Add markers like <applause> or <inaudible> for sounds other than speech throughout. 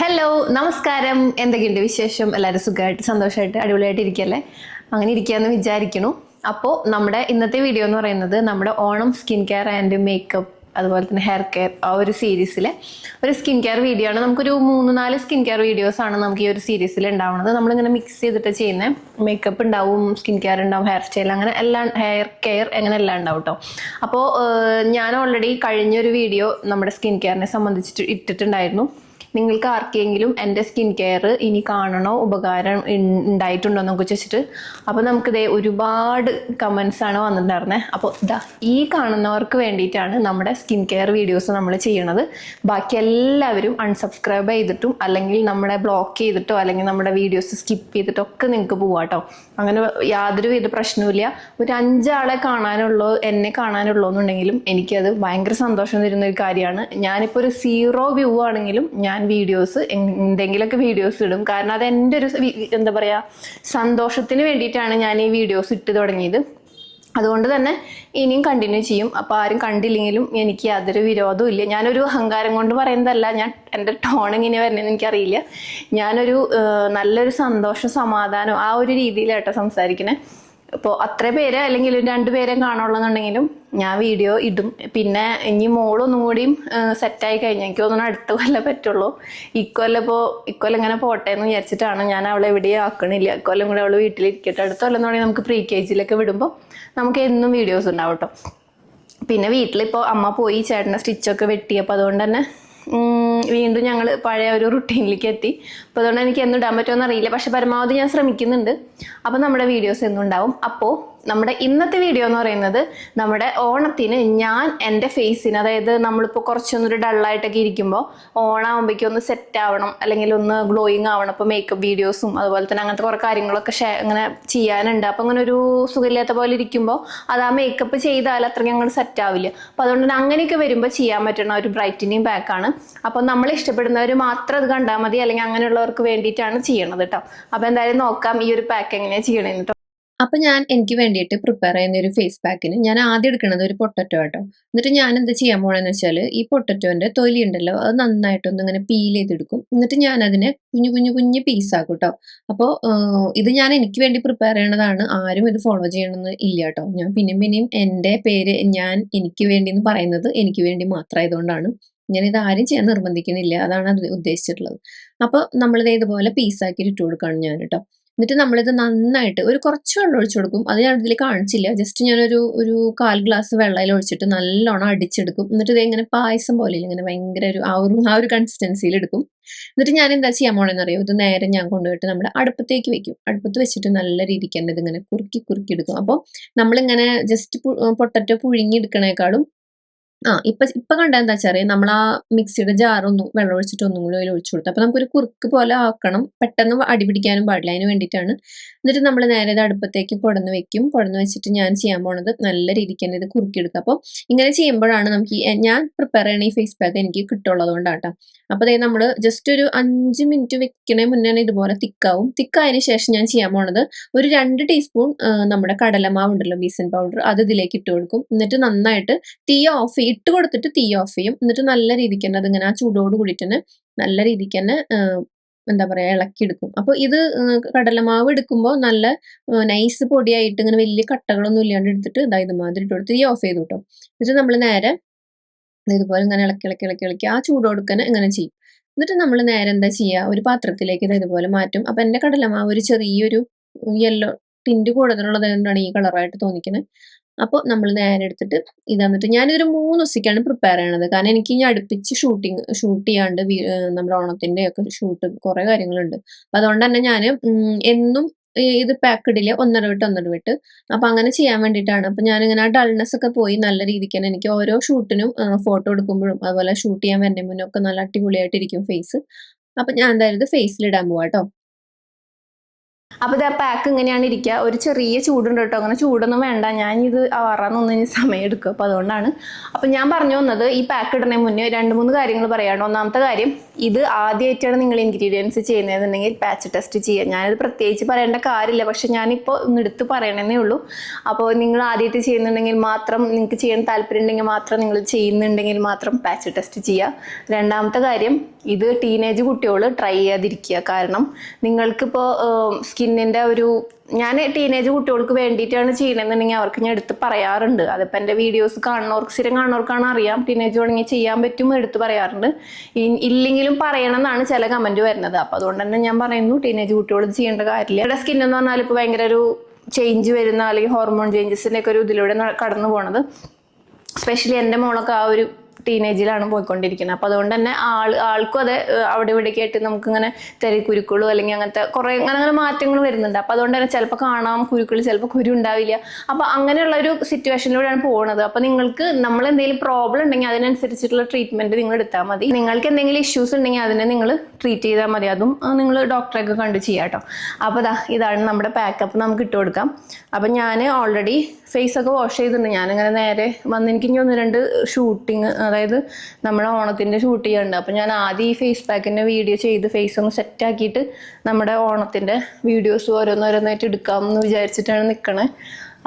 Hello നമസ്കാരം. എന്തൊക്കെയുണ്ട് വിശേഷം? എല്ലാവരും സുഖമായിട്ട് സന്തോഷമായിട്ട് അടിപൊളിയായിട്ട് ഇരിക്കല്ലേ? അങ്ങനെ ഇരിക്കാന്ന് വിചാരിക്കുന്നു. അപ്പോൾ നമ്മുടെ ഇന്നത്തെ വീഡിയോ എന്ന് പറയുന്നത് നമ്മുടെ Onam skin care and makeup അതുപോലെ തന്നെ ഹെയർ കെയർ ആ ഒരു സീരീസിലെ ഒരു സ്കിൻ കെയർ വീഡിയോ ആണ്. നമുക്കൊരു മൂന്ന് നാല് സ്കിൻ കെയർ വീഡിയോസ് ആണ് നമുക്ക് ഈ ഒരു സീരീസിൽ ഉണ്ടാവുന്നത് നമ്മളിങ്ങനെ മിക്സ് ചെയ്തിട്ട് ചെയ്യുന്നത് മേക്കപ്പ് ഉണ്ടാവും സ്കിൻ കെയർ ഉണ്ടാവും ഹെയർ സ്റ്റൈൽ അങ്ങനെ എല്ലാം ഹെയർ കെയർ അങ്ങനെ എല്ലാം ഉണ്ടാവും കേട്ടോ അപ്പോൾ ഞാൻ ഓൾറെഡി കഴിഞ്ഞൊരു വീഡിയോ നമ്മുടെ സ്കിൻ കെയറിനെ സംബന്ധിച്ചിട്ട് ഇട്ടിട്ടുണ്ടായിരുന്നു. നിങ്ങൾക്ക് ആർക്കെങ്കിലും എന്റെ സ്കിൻ കെയർ ഇനി കാണണോ ഉപകാരം ഉണ്ടായിട്ടുണ്ടോ എന്നൊക്കെ ചോദിച്ചിട്ട് അപ്പോൾ നമുക്കിതേ ഒരുപാട് കമൻസ് ആണ് വന്നിട്ടുണ്ടായിരുന്നത് അപ്പോൾ ഇതാ ഈ കാണുന്നവർക്ക് വേണ്ടിയിട്ടാണ് നമ്മുടെ സ്കിൻ കെയർ വീഡിയോസ് നമ്മൾ ചെയ്യണത്. ബാക്കി എല്ലാവരും അൺസബ്സ്ക്രൈബ് ചെയ്തിട്ടും അല്ലെങ്കിൽ നമ്മളെ ബ്ലോക്ക് ചെയ്തിട്ടോ അല്ലെങ്കിൽ നമ്മുടെ വീഡിയോസ് സ്കിപ്പ് ചെയ്തിട്ടോ ഒക്കെ നിങ്ങൾക്ക് പോവാട്ടോ. അങ്ങനെ യാതൊരു വിധ പ്രശ്നവുമില്ല. ഒരു അഞ്ചാളെ കാണാനുള്ളൂ എന്നെ കാണാനുള്ളൂ എന്നുണ്ടെങ്കിലും എനിക്കത് ഭയങ്കര സന്തോഷം തരുന്ന ഒരു കാര്യമാണ്. ഞാനിപ്പോൾ ഒരു സീറോ വ്യൂ ആണെങ്കിലും ഞാൻ വീഡിയോസ് എന്തെങ്കിലുമൊക്കെ വീഡിയോസ് ഇടും. കാരണം അത് എന്റെ ഒരു എന്താ പറയുക സന്തോഷത്തിന് വേണ്ടിയിട്ടാണ് ഞാൻ ഈ വീഡിയോസ് ഇട്ട് തുടങ്ങിയത്. അതുകൊണ്ട് തന്നെ ഇനിയും കണ്ടിന്യൂ ചെയ്യും. അപ്പോൾ ആരും കണ്ടില്ലെങ്കിലും എനിക്ക് യാതൊരു വിരോധവും ഇല്ല. ഞാനൊരു അഹങ്കാരം കൊണ്ട് പറയുന്നതല്ല. ഞാൻ എന്റെ ടോൺ ഇങ്ങനെ വരുന്നതെന്ന് എനിക്കറിയില്ല. ഞാനൊരു നല്ലൊരു സന്തോഷം സമാധാനം ആ ഒരു രീതിയിലാട്ടോ സംസാരിക്കണേ. അപ്പോൾ അത്ര പേരെ അല്ലെങ്കിൽ രണ്ട് പേരെ കാണുള്ളൂന്നുണ്ടെങ്കിലും ഞാൻ വീഡിയോ ഇടും. പിന്നെ ഇനി മോളൊന്നും കൂടിയും സെറ്റായി കഴിഞ്ഞാൽ എനിക്ക് തോന്നുന്നു അടുത്ത കൊല്ലം പറ്റുള്ളൂ. ഇക്കൊല്ലം ഇപ്പോൾ ഇക്കൊല്ലം ഇങ്ങനെ പോട്ടെ എന്ന് വിചാരിച്ചിട്ടാണ് ഞാൻ അവളെ എവിടെയും ആക്കണില്ല. ഇക്കൊല്ലം കൂടെ അവൾ വീട്ടിലിരിക്കട്ടെ. അടുത്ത കൊല്ലം പറഞ്ഞാൽ നമുക്ക് പ്രീ കെ ജിയിലൊക്കെ വിടുമ്പോൾ നമുക്ക് എന്നും വീഡിയോസ് ഉണ്ടാവും കേട്ടോ പിന്നെ വീട്ടിലിപ്പോൾ അമ്മ പോയി ചേട്ടന്റെ സ്റ്റിച്ചൊക്കെ വെട്ടി. അപ്പോൾ അതുകൊണ്ട് തന്നെ വീണ്ടും ഞങ്ങൾ പഴയ ഒരു റുട്ടീനിലേക്ക് എത്തി. അപ്പോൾ അതുകൊണ്ട് എനിക്ക് എന്നും ഇടാൻ പറ്റുമോ എന്നറിയില്ല. പക്ഷെ പരമാവധി ഞാൻ ശ്രമിക്കുന്നുണ്ട്. അപ്പോൾ നമ്മുടെ വീഡിയോസ് എന്നും ഉണ്ടാവും. അപ്പോൾ നമ്മുടെ ഇന്നത്തെ വീഡിയോ എന്ന് പറയുന്നത് നമ്മുടെ ഓണത്തിന് ഞാൻ എന്റെ ഫേസിന് അതായത് നമ്മളിപ്പോൾ കുറച്ചൊന്നൊരു ഡള്ളായിട്ടൊക്കെ ഇരിക്കുമ്പോൾ ഓണാകുമ്പോഴേക്കും ഒന്ന് സെറ്റ് ആവണം അല്ലെങ്കിൽ ഒന്ന് ഗ്ലോയിങ് ആവണം. അപ്പോൾ മേക്കപ്പ് വീഡിയോസും അതുപോലെ തന്നെ അങ്ങനത്തെ കുറേ കാര്യങ്ങളൊക്കെ ഷെയർ അങ്ങനെ ചെയ്യാനുണ്ട്. അപ്പോൾ അങ്ങനെ ഒരു സുഖമില്ലാത്ത പോലെ ഇരിക്കുമ്പോൾ അത് ആ മേക്കപ്പ് ചെയ്താൽ അത്രയ്ക്ക് അങ്ങോട്ട് സെറ്റ് ആവില്ല. അപ്പോൾ അതുകൊണ്ട് തന്നെ അങ്ങനെയൊക്കെ വരുമ്പോൾ ചെയ്യാൻ പറ്റുന്ന ഒരു ബ്രൈറ്റനിങ് പാക്കാണ് അപ്പോൾ നമ്മൾ ഇഷ്ടപ്പെടുന്നവർ മാത്രം അത് കണ്ടാൽ മതി അല്ലെങ്കിൽ അങ്ങനെയുള്ളവർക്ക് വേണ്ടിയിട്ടാണ് ചെയ്യണത് കേട്ടോ അപ്പോൾ എന്തായാലും നോക്കാം ഈ ഒരു പാക്ക് എങ്ങനെയാണ് ചെയ്യണേന്ന് കേട്ടോ അപ്പൊ ഞാൻ എനിക്ക് വേണ്ടിയിട്ട് പ്രിപ്പയർ ചെയ്യുന്ന ഒരു ഫേസ് പാക്കിന് ഞാൻ ആദ്യം എടുക്കുന്നത് ഒരു പൊട്ടറ്റോ കേട്ടോ എന്നിട്ട് ഞാൻ എന്താ ചെയ്യാൻ പോണെന്ന് വെച്ചാൽ ഈ പൊട്ടറ്റോന്റെ തൊലി ഉണ്ടല്ലോ അത് നന്നായിട്ടൊന്ന് ഇങ്ങനെ പീൽ ചെയ്തെടുക്കും. എന്നിട്ട് ഞാൻ അതിനെ കുഞ്ഞു കുഞ്ഞു കുഞ്ഞു പീസാക്കും കേട്ടോ അപ്പോൾ ഇത് ഞാൻ എനിക്ക് വേണ്ടി പ്രിപ്പയർ ചെയ്യണതാണ്. ആരും ഇത് ഫോളോ ചെയ്യണമെന്ന് ഇല്ല കേട്ടോ ഞാൻ പിന്നെയും പിന്നെയും എന്റെ പേര് ഞാൻ എനിക്ക് വേണ്ടി എന്ന് പറയുന്നത് എനിക്ക് വേണ്ടി മാത്രമായതുകൊണ്ടാണ് ഇത് ആരും ചെയ്യാൻ നിർബന്ധിക്കുന്നില്ല അതാണ് അത് ഉദ്ദേശിച്ചിട്ടുള്ളത്. അപ്പോൾ നമ്മളിത് ഇതുപോലെ പീസാക്കി ഇട്ട് കൊടുക്കുകയാണ് ഞാൻ കേട്ടോ എന്നിട്ട് നമ്മളിത് നന്നായിട്ട് ഒരു കുറച്ച് വെള്ളം ഒഴിച്ചു കൊടുക്കും. അത് ഞാൻ ഇതിൽ കാണിച്ചില്ല. ജസ്റ്റ് ഞാനൊരു ഒരു കാൽ ഗ്ലാസ് വെള്ളയിൽ ഒഴിച്ചിട്ട് നല്ലോണം അടിച്ചെടുക്കും. എന്നിട്ട് ഇത് ഇങ്ങനെ പായസം പോലെ ഇങ്ങനെ ഭയങ്കര ഒരു ആ ഒരു ആ ഒരു കൺസിസ്റ്റൻസിയിൽ എടുക്കും. എന്നിട്ട് ഞാൻ എന്താ ചെയ്യാൻ പോണെന്നറിയോ ഇത് നേരെ ഞാൻ കൊണ്ടുപോയിട്ട് നമ്മുടെ അടുപ്പത്തേക്ക് വെക്കും. അടുപ്പത്ത് വെച്ചിട്ട് നല്ല രീതിക്ക് തന്നെ ഇതിങ്ങനെ കുറുക്കി കുറുക്കി എടുക്കും. അപ്പോൾ നമ്മളിങ്ങനെ ജസ്റ്റ് പൊട്ടറ്റോ പുഴുങ്ങി എടുക്കണേക്കാളും ആ ഇപ്പൊ ഇപ്പൊ കണ്ട എന്താ വെച്ചാൽ നമ്മൾ ആ മിക്സിയുടെ ജാറൊന്നും വെള്ളം ഒഴിച്ചിട്ട് ഒന്നും കൂടി അതിൽ ഒഴിച്ചു കൊടുത്തു അപ്പൊ നമുക്കൊരു കുറുക്ക് പോലെ ആക്കണം. പെട്ടെന്ന് അടി പിടിക്കാനും പാടില്ല. അതിന് വേണ്ടിയിട്ടാണ്. എന്നിട്ട് നമ്മൾ നേരെ ഇത് അടുപ്പത്തേക്ക് കുടന്ന് വെക്കും. കുടന്ന് വെച്ചിട്ട് ഞാൻ ചെയ്യാൻ പോണത് നല്ല രീതിക്ക് തന്നെ ഇത് കുറുക്കിയെടുക്കുക അപ്പോൾ ഇങ്ങനെ ചെയ്യുമ്പോഴാണ് നമുക്ക് ഞാൻ പ്രിപ്പയർ ചെയ്യണ ഈ ഫേസ് പാക്ക് എനിക്ക് കിട്ടുള്ളത് കൊണ്ടാട്ടോ അപ്പോൾ അതായത് നമ്മൾ ജസ്റ്റ് ഒരു അഞ്ച് മിനിറ്റ് വെക്കണേ മുന്നേ ഇതുപോലെ തിക്കാവും. തിക്കായതിനു ശേഷം ഞാൻ ചെയ്യാൻ പോണത് ഒരു രണ്ട് ടീസ്പൂൺ നമ്മുടെ കടലമാവ് ഉണ്ടല്ലോ ബീസൻ പൗഡർ അത് ഇതിലേക്ക് ഇട്ട് കൊടുക്കും. എന്നിട്ട് നന്നായിട്ട് തീ ഓഫ് ഇട്ട് കൊടുത്തിട്ട് തീ ഓഫ് ചെയ്യും. എന്നിട്ട് നല്ല രീതിക്ക് തന്നെ അതിങ്ങനെ ആ ചൂടോട് കൂടിയിട്ട് തന്നെ നല്ല രീതിക്ക് തന്നെ എന്താ പറയുക ഇളക്കിയെടുക്കും. അപ്പോൾ ഇത് കടലമാവ് എടുക്കുമ്പോൾ നല്ല നൈസ് പൊടിയായിട്ട് ഇങ്ങനെ വലിയ കട്ടകളൊന്നും ഇല്ലാണ്ട് എടുത്തിട്ട് ഇതായത് മാതിരി ഇട്ട് കൊടുത്ത് തീ ഓഫ് ചെയ്തു കേട്ടോ എന്നിട്ട് നമ്മൾ നേരെ ഇതുപോലെ ഇങ്ങനെ ഇളക്കി ഇളക്കി ഇളക്കി ഇളക്കി ആ ചൂടോടുക്കനെ ഇങ്ങനെ ചെയ്യും. എന്നിട്ട് നമ്മൾ നേരെ എന്താ ചെയ്യുക ഒരു പാത്രത്തിലേക്ക് ഇതുപോലെ മാറ്റും. അപ്പം എന്റെ കടലമാവ് ഒരു ചെറിയൊരു യെല്ലോ ടിന്റ് കൂടുതലുള്ളത് കൊണ്ടാണ് ഈ കളറായിട്ട് തോന്നിക്കുന്നത് അപ്പോൾ നമ്മൾ നേരെ എടുത്തിട്ട് ഇത് എന്നിട്ട് ഞാനിതൊരു മൂന്ന് ദിവസത്തേക്കാണ് പ്രിപ്പയർ ചെയ്യണത്. കാരണം എനിക്ക് ഇനി അടുപ്പിച്ച് ഷൂട്ടിങ് ഷൂട്ട് ചെയ്യാണ്ട് നമ്മുടെ ഓണത്തിന്റെ ഒക്കെ ഷൂട്ട് കുറേ കാര്യങ്ങളുണ്ട്. അപ്പം അതുകൊണ്ട് തന്നെ ഞാൻ എന്നും ഇത് പാക്കഡിൽ ഒന്നര വിട്ട് ഒന്നര വിട്ട്. അപ്പം അങ്ങനെ ചെയ്യാൻ വേണ്ടിയിട്ടാണ്. അപ്പം ഞാനിങ്ങനെ ആ ഡൾനെസ് ഒക്കെ പോയി നല്ല രീതിക്ക് തന്നെ എനിക്ക് ഓരോ ഷൂട്ടിനും ഫോട്ടോ എടുക്കുമ്പോഴും അതുപോലെ ഷൂട്ട് ചെയ്യാൻ വരുന്ന മുന്നേ ഒക്കെ നല്ല അടിപൊളിയായിട്ടിരിക്കും ഫേസ് അപ്പം ഞാൻ എന്തായാലും ഇത് ഫേസിലിടാൻ പോവാം കേട്ടോ അപ്പോൾ ഇത് ആ പാക്ക് ഇങ്ങനെയാണ് ഇരിക്കുക. ഒരു ചെറിയ ചൂടുണ്ട് കേട്ടോ. അങ്ങനെ ചൂടൊന്നും വേണ്ട. ഞാൻ ഇത് ആറാന്നൊന്നും ഇനി സമയം എടുക്കും. അപ്പോൾ അതുകൊണ്ടാണ്. അപ്പോൾ ഞാൻ പറഞ്ഞു വന്നത് ഈ പാക്ക് ഇടണേ മുന്നേ രണ്ട് മൂന്ന് കാര്യങ്ങൾ പറയാണ് ഒന്നാമത്തെ കാര്യം ഇത് ആദ്യമായിട്ടാണ് നിങ്ങൾ ഇൻഗ്രീഡിയൻസ് ചെയ്യുന്നതെന്നുണ്ടെങ്കിൽ പാച്ച് ടെസ്റ്റ് ചെയ്യുക. ഞാനിത് പ്രത്യേകിച്ച് പറയേണ്ട കാര്യമില്ല. പക്ഷെ ഞാനിപ്പോൾ ഒന്ന് എടുത്ത് പറയണമെന്നേ ഉള്ളൂ. അപ്പോൾ നിങ്ങൾ ആദ്യമായിട്ട് ചെയ്യുന്നുണ്ടെങ്കിൽ മാത്രം നിങ്ങൾക്ക് ചെയ്യാൻ താല്പര്യം ഉണ്ടെങ്കിൽ മാത്രം നിങ്ങൾ ചെയ്യുന്നുണ്ടെങ്കിൽ മാത്രം പാച്ച് ടെസ്റ്റ് ചെയ്യുക. രണ്ടാമത്തെ കാര്യം ഇത് ടീനേജ് കുട്ടികൾ ട്രൈ ചെയ്യാതിരിക്കുക. കാരണം നിങ്ങൾക്കിപ്പോൾ സ്കിന്നിന്റെ ഒരു ഞാൻ ടീനേജ് കുട്ടികൾക്ക് വേണ്ടിയിട്ടാണ് ചെയ്യണമെന്നുണ്ടെങ്കിൽ അവർക്ക് ഞാൻ എടുത്ത് പറയാറുണ്ട്. അതിപ്പോൾ എന്റെ വീഡിയോസ് കാണുന്നവർക്ക് സ്ഥിരം കാണുന്നവർക്കാണ് അറിയാം. ടീനേജ് വേണമെങ്കിൽ ചെയ്യാൻ പറ്റും എടുത്ത് പറയാറുണ്ട്. ഇല്ലെങ്കിലും പറയണം എന്നാണ് ചില കമന്റ് വരുന്നത്. അപ്പോൾ അതുകൊണ്ട് തന്നെ ഞാൻ പറയുന്നു ടീനേജ് കുട്ടികൾ ചെയ്യേണ്ട കാര്യമില്ല. ഇവിടെ സ്കിൻ എന്ന് പറഞ്ഞാൽ ഇപ്പോൾ ഭയങ്കര ഒരു ചേഞ്ച് വരുന്ന അല്ലെങ്കിൽ ഹോർമോൺ ചേഞ്ചസിന്റെ ഒക്കെ ഒരു ഇതിലൂടെ കടന്നു പോണത്. സ്പെഷ്യലി എന്റെ മോളൊക്കെ ആ ഒരു ടീനേജിലാണ് പോയിക്കൊണ്ടിരിക്കുന്നത്. അപ്പോൾ അതുകൊണ്ട് തന്നെ ആൾ ആൾക്കും അത് അവിടെ ഇവിടേക്ക് ആയിട്ട് നമുക്കിങ്ങനെ തെരി കുരുക്കളും അല്ലെങ്കിൽ അങ്ങനത്തെ കുറേ അങ്ങനെ അങ്ങനെ മാറ്റങ്ങൾ വരുന്നുണ്ട്. അപ്പോൾ അതുകൊണ്ട് തന്നെ ചിലപ്പോൾ കാണാം കുരുക്കൾ ചിലപ്പോൾ കുരു ഉണ്ടാവില്ല. അപ്പോൾ അങ്ങനെയുള്ള ഒരു സിറ്റുവേഷനിലൂടെയാണ് പോകുന്നത് അപ്പോൾ നിങ്ങൾക്ക് നമ്മൾ എന്തെങ്കിലും പ്രോബ്ലം ഉണ്ടെങ്കിൽ അതിനനുസരിച്ചിട്ടുള്ള ട്രീറ്റ്മെന്റ് നിങ്ങൾ എടുത്താൽ മതി. നിങ്ങൾക്ക് എന്തെങ്കിലും ഇഷ്യൂസ് ഉണ്ടെങ്കിൽ അതിനെ നിങ്ങൾ ട്രീറ്റ് ചെയ്താൽ മതി. അതും നിങ്ങൾ ഡോക്ടറെയൊക്കെ കണ്ട് ചെയ്യാം കേട്ടോ. അപ്പോൾ ഇതാണ് നമ്മുടെ പാക്കപ്പ് നമുക്ക് ഇട്ട് കൊടുക്കാം അപ്പം ഞാൻ ഓൾറെഡി ഫേസ് ഒക്കെ വാഷ് ചെയ്തിട്ടുണ്ട്. ഞാനങ്ങനെ നേരെ വന്ന് എനിക്ക് ഇനി ഒന്ന് രണ്ട് ഷൂട്ടിങ് അതായത് നമ്മുടെ ഓണത്തിന്റെ ഷൂട്ട് ചെയ്യാറുണ്ട് അപ്പം ഞാൻ ആദ്യം ഈ ഫേസ് പാക്കിന്റെ വീഡിയോ ചെയ്ത് ഫേസ് ഒന്ന് സെറ്റ് ആക്കിയിട്ട് നമ്മുടെ ഓണത്തിന്റെ വീഡിയോസ് ഓരോന്നോരോന്നായിട്ട് എടുക്കാമെന്ന് വിചാരിച്ചിട്ടാണ് നിൽക്കണേ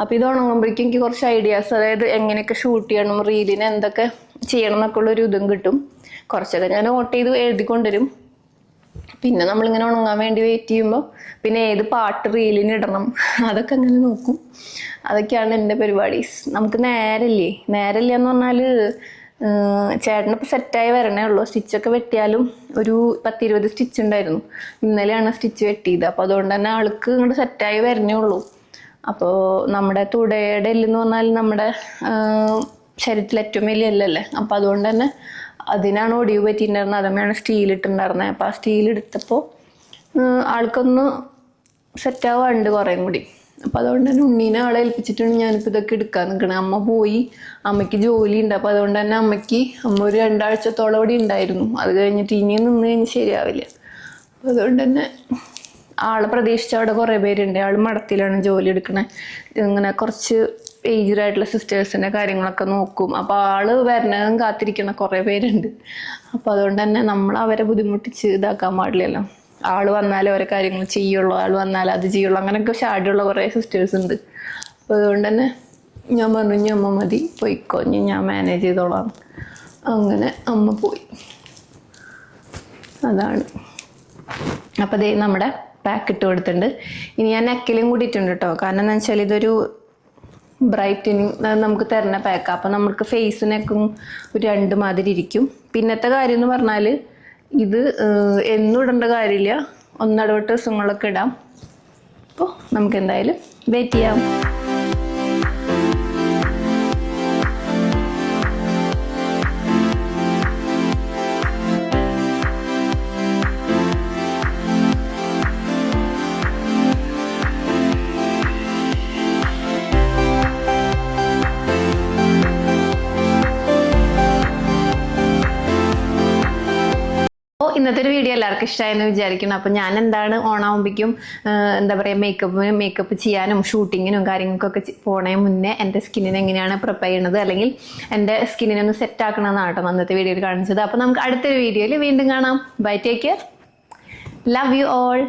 അപ്പോൾ ഇത് ഉണങ്ങുമ്പോഴേക്കും എനിക്ക് കുറച്ച് ഐഡിയാസ് അതായത് എങ്ങനെയൊക്കെ ഷൂട്ട് ചെയ്യണം റീലിന് എന്തൊക്കെ ചെയ്യണം എന്നൊക്കെ ഉള്ളൊരു ഇതും കിട്ടും. കുറച്ചൊക്കെ ഞാൻ നോട്ട് ചെയ്ത് എഴുതിക്കൊണ്ടുവരും. പിന്നെ നമ്മളിങ്ങനെ ഉണങ്ങാൻ വേണ്ടി വെയിറ്റ് ചെയ്യുമ്പോൾ പിന്നെ ഏത് പാട്ട് റീലിന് ഇടണം <laughs> അതൊക്കെ അങ്ങനെ നോക്കും. അതൊക്കെയാണ് എന്റെ പരിപാടി നമുക്ക് നേരല്ലേ? നേരല്ല എന്ന് പറഞ്ഞാൽ ചേട്ടനിപ്പോൾ സെറ്റായി വരണേ ഉള്ളൂ. സ്റ്റിച്ചൊക്കെ വെട്ടിയാലും ഒരു പത്തിരുപത് സ്റ്റിച്ച് ഉണ്ടായിരുന്നു. ഇന്നലെയാണ് സ്റ്റിച്ച് വെട്ടിയത്. അപ്പോൾ അതുകൊണ്ട് തന്നെ ആൾക്ക് ഇങ്ങോട്ട് സെറ്റായി വരണേ ഉള്ളൂ. അപ്പോൾ നമ്മുടെ തുടയുടെ എല്ലെന്ന് പറഞ്ഞാൽ നമ്മുടെ ശരീരത്തിൽ ഏറ്റവും വലിയ എല്ലല്ലേ? അപ്പോൾ അതുകൊണ്ട് തന്നെ അതിനാണ് ഒടിവ് പറ്റിയിട്ടുണ്ടായിരുന്നത്? അതമ്മയാണ് സ്റ്റീൽ ഇട്ടിട്ടുണ്ടായിരുന്നത്. അപ്പോൾ ആ സ്റ്റീൽ എടുത്തപ്പോൾ ആൾക്കൊന്ന് സെറ്റാവാണ്ട് കുറേയും കൂടി. അപ്പോൾ അതുകൊണ്ട് തന്നെ ഉണ്ണീനെ ആളെ ഏൽപ്പിച്ചിട്ടാണ് ഞാനിപ്പോൾ ഇതൊക്കെ എടുക്കാൻ നിൽക്കുന്നത് അമ്മ പോയി അമ്മയ്ക്ക് ജോലി ഉണ്ട്. അപ്പോൾ അതുകൊണ്ട് തന്നെ അമ്മയ്ക്ക് അമ്മ ഒരു രണ്ടാഴ്ചത്തോളം ഇവിടെ ഉണ്ടായിരുന്നു. അത് കഴിഞ്ഞിട്ട് ഇനിയും നിന്ന് കഴിഞ്ഞ് ശരിയാവില്ല. അപ്പോൾ അതുകൊണ്ട് തന്നെ ആളെ പ്രതീക്ഷിച്ച അവിടെ കുറേ പേരുണ്ട്. ആൾ മഠത്തിലാണ് ജോലി എടുക്കണേ. ഇങ്ങനെ കുറച്ച് ഏജ്ഡ് ആയിട്ടുള്ള സിസ്റ്റേഴ്സിന്റെ കാര്യങ്ങളൊക്കെ നോക്കും. അപ്പോൾ ആൾ വരണതും കാത്തിരിക്കുന്ന കുറേ പേരുണ്ട്. അപ്പോൾ അതുകൊണ്ട് തന്നെ നമ്മൾ അവരെ ബുദ്ധിമുട്ടിച്ച് ഇതാക്കാൻ പാടില്ലല്ലോ. ആൾ വന്നാലേ ഓരോ കാര്യങ്ങൾ ചെയ്യുള്ളൂ. ആൾ വന്നാൽ അത് ചെയ്യുള്ളൂ. അങ്ങനെയൊക്കെ ഷാഡിയുള്ള കുറേ സിസ്റ്റേഴ്സ് ഉണ്ട്. അപ്പോൾ അതുകൊണ്ട് തന്നെ ഞാൻ പറഞ്ഞു അമ്മ മതി. പോയിക്കോ. ഞാൻ മാനേജ് ചെയ്തോളാം. അങ്ങനെ അമ്മ പോയി. അതാണ്. അപ്പോൾ ദേ നമ്മുടെ പാക്ക് ഇട്ട് കൊടുത്തിട്ടുണ്ട്. ഇനി ഞാൻ നെക്കിലും കൂടിയിട്ടുണ്ട് കേട്ടോ കാരണം എന്താ വെച്ചാൽ ഇതൊരു ബ്രൈറ്റനിങ് നമുക്ക് തരുന്ന പാക്ക് അപ്പോൾ നമുക്ക് ഫേസിനൊക്കെ ഒരു രണ്ട് മാതിരി ഇരിക്കും. പിന്നത്തെ കാര്യം എന്ന് പറഞ്ഞാൽ ഇത് എന്നും ഇടേണ്ട കാര്യമില്ല. ഒന്നിടവിട്ട് ദിവസങ്ങളൊക്കെ ഇടാം. അപ്പോൾ നമുക്ക് എന്തായാലും വെയിറ്റ് ചെയ്യാം. ഇന്നത്തെ ഒരു വീഡിയോ എല്ലാവർക്കും ഇഷ്ടമായെന്ന് വിചാരിക്കുന്നു. അപ്പോൾ ഞാൻ എന്താണ് ഓണാവുമ്പോഴേക്കും എന്താ പറയുക മേക്കപ്പ് മേക്കപ്പ് ചെയ്യാനും ഷൂട്ടിങ്ങിനും കാര്യങ്ങൾക്കൊക്കെ പോണേ മുന്നേ എന്റെ സ്കിന്നിനെ എങ്ങനെയാണ് പ്രിപ്പയർ ചെയ്യണത് അല്ലെങ്കിൽ എന്റെ സ്കിന്നിനെ ഒന്ന് സെറ്റ് ആക്കണമെന്നാണ് കേട്ടോ അന്നത്തെ വീഡിയോയിൽ കാണിച്ചത്. അപ്പോൾ നമുക്ക് അടുത്തൊരു വീഡിയോയിൽ വീണ്ടും കാണാം. Bye take care love you all